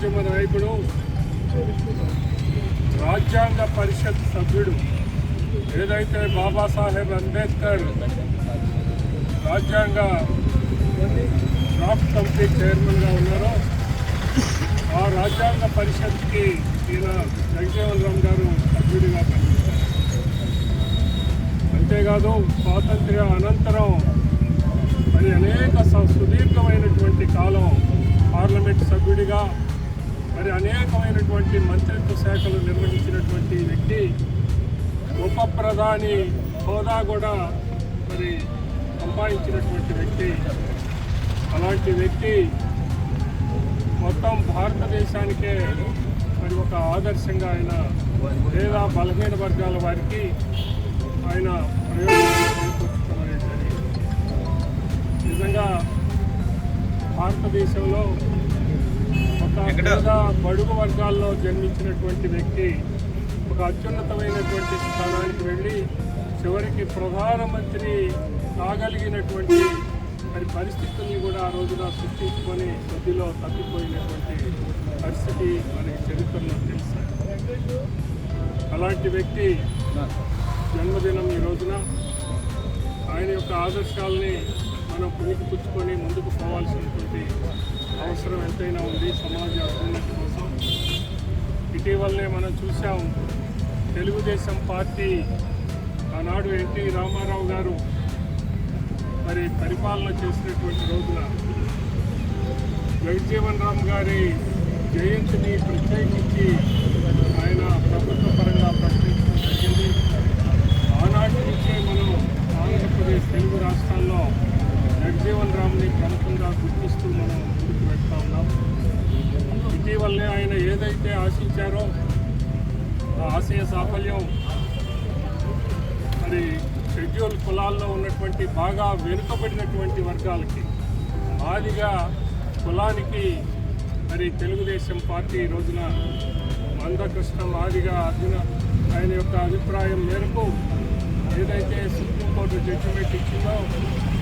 జాతీయోద్యమ నాయకుడు రాజ్యాంగ పరిషత్ సభ్యుడు ఏదైతే బాబాసాహెబ్ అంబేద్కర్ రాజ్యాంగ డ్రాఫ్ట్ కమిటీ చైర్మన్గా ఉన్నారో ఆ రాజ్యాంగ పరిషత్కి ఈయన జగజీవన్ రామ్ గారు సభ్యుడిగా పనిచేశారు. అంతేకాదు స్వాతంత్ర్య అనంతరం మరి అనేక స- సుదీర్ఘమైనటువంటి కాలం పార్లమెంట్ సభ్యుడిగా మరి అనేకమైనటువంటి మంత్రిత్వ శాఖలు నిర్వహించినటువంటి వ్యక్తి ఉప ప్రధాని హోదా కూడా మరి సంపాదించినటువంటి వ్యక్తి. అలాంటి వ్యక్తి మొత్తం భారతదేశానికే మరి ఒక ఆదర్శంగా ఆయన లేదా బలహీన వర్గాల వారికి ఆయన ప్రయోజనం నిజంగా భారతదేశంలో పేద బడుగు వర్గాల్లో జన్మించినటువంటి వ్యక్తి ఒక అత్యున్నతమైనటువంటి స్థానానికి వెళ్ళి చివరికి ప్రధానమంత్రి కాగలిగినటువంటి మరి పరిస్థితుల్ని కూడా ఆ రోజున సృష్టించుకొని కొద్దిలో తప్పిపోయినటువంటి పరిస్థితి మనకి చరిత్రలో తెలుసు. అలాంటి వ్యక్తి జన్మదినం ఈ రోజున ఆయన యొక్క ఆదర్శాలని మనం పుణికిపుచ్చుకొని ముందుకు పోవాల్సినటువంటి అవసరం ఎంతైనా ఉంది సమాజ అభివృద్ధి కోసం. ఇటీవలనే మనం చూసాం తెలుగుదేశం పార్టీ ఆనాడు ఎన్టీ రామారావు గారు మరి పరిపాలన చేసినటువంటి రోజున జగజ్జీవన్ రామ్ గారి జయంతిని ప్రత్యేకించి ఆయన ప్రభుత్వ పరంగా ప్రకటించడం జరిగింది. ఆనాటి నుంచే మనం ఆంధ్రప్రదేశ్ తెలుగు రాష్ట్రాల్లో జగజ్జీవన్ రామ్ని ప్రముఖంగా గుర్తిస్తాం. ఏదైతే ఆశించారో ఆ ఆశయ సాఫల్యం మరి షెడ్యూల్ కులాల్లో ఉన్నటువంటి బాగా వెనుకబడినటువంటి వర్గాలకి ఆదిగా కులానికి మరి తెలుగుదేశం పార్టీ రోజున మందకృష్ణ ఆదిగా అర్జున ఆయన యొక్క అభిప్రాయం మేరకు ఏదైతే సుప్రీంకోర్టు జడ్జిమెంట్ ఇచ్చిందో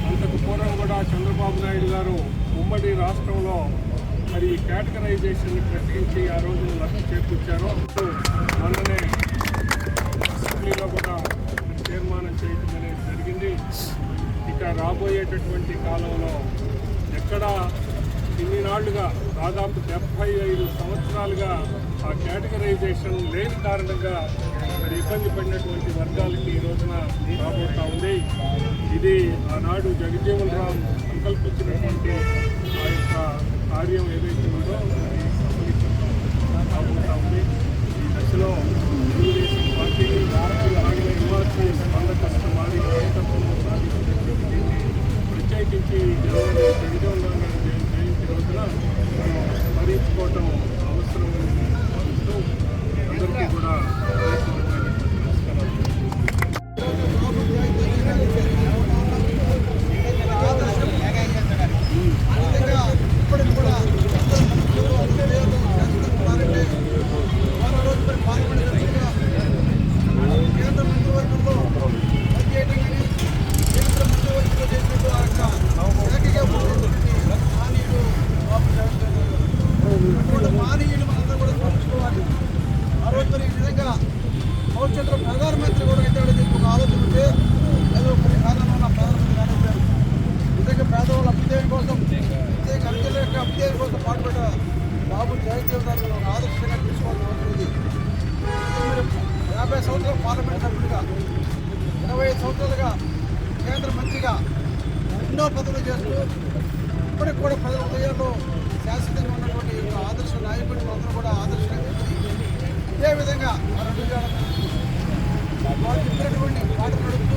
అంతకు పూర్వం కూడా చంద్రబాబు నాయుడు గారు ఉమ్మడి రాష్ట్రంలో మరి కేటగరైజేషన్ ప్రకటించి ఆ రోజున లబ్ధి చేకూర్చారో మొన్ననే అసెంబ్లీలో కూడా తీర్మానం చేయటం అనేది జరిగింది. ఇక రాబోయేటటువంటి కాలంలో ఎక్కడ ఇన్ని నాళ్ళుగా దాదాపు డెబ్బై ఐదు సంవత్సరాలుగా ఆ కేటగరైజేషన్ లేని కారణంగా మరి ఇబ్బంది పడినటువంటి వర్గాలకి ఈ రోజున రాబోతా ఉంది. ఇది ఆనాడు జగజ్జీవన్ రామ్ సంకల్పించినటువంటి శాశ్వతంగా ఉన్నటువంటి యొక్క ఆదర్శ నాయకుడిని అందరూ కూడా ఆదర్శంగా ఏ విధంగా వారు ఇచ్చినటువంటి పాట పడుతూ